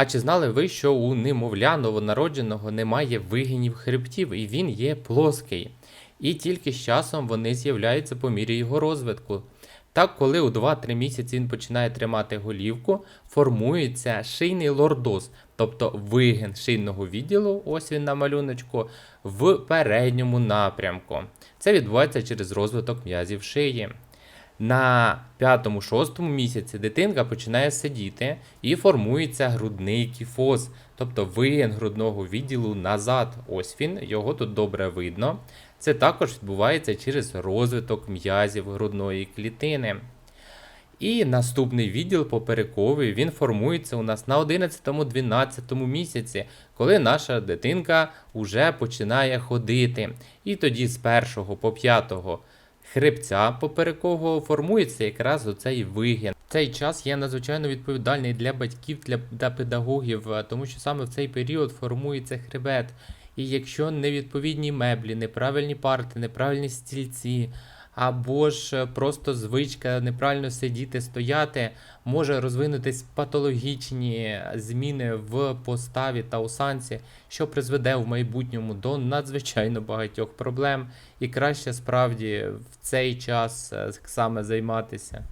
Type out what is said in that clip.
А чи знали ви, що у немовля новонародженого немає вигинів хребтів, і він є плоский? І тільки з часом вони з'являються по мірі його розвитку. Так, коли у 2-3 місяці він починає тримати голівку, формується шийний лордоз, тобто вигин шийного відділу, ось він на малюночку, в передньому напрямку. Це відбувається через розвиток м'язів шиї. На п'ятому-шостому місяці дитинка починає сидіти і формується грудний кіфоз, тобто вигин грудного відділу назад. Ось він, його тут добре видно. Це також відбувається через розвиток м'язів грудної клітини. І наступний відділ поперековий він формується у нас на 11-12 місяці, коли наша дитинка вже починає ходити. І тоді з 1 по 5 хребця поперекового формується якраз оцей вигін. Цей час є надзвичайно відповідальний для батьків, для, для педагогів, е, тому що саме в цей період формується хребет. І якщо невідповідні меблі, неправильні парти, неправильні стільці, або ж е, просто звичка неправильно сидіти, стояти, може розвинутись патологічні зміни в поставі та осанці, що призведе в майбутньому до надзвичайно багатьох проблем, і краще справді в цей час е, саме займатися.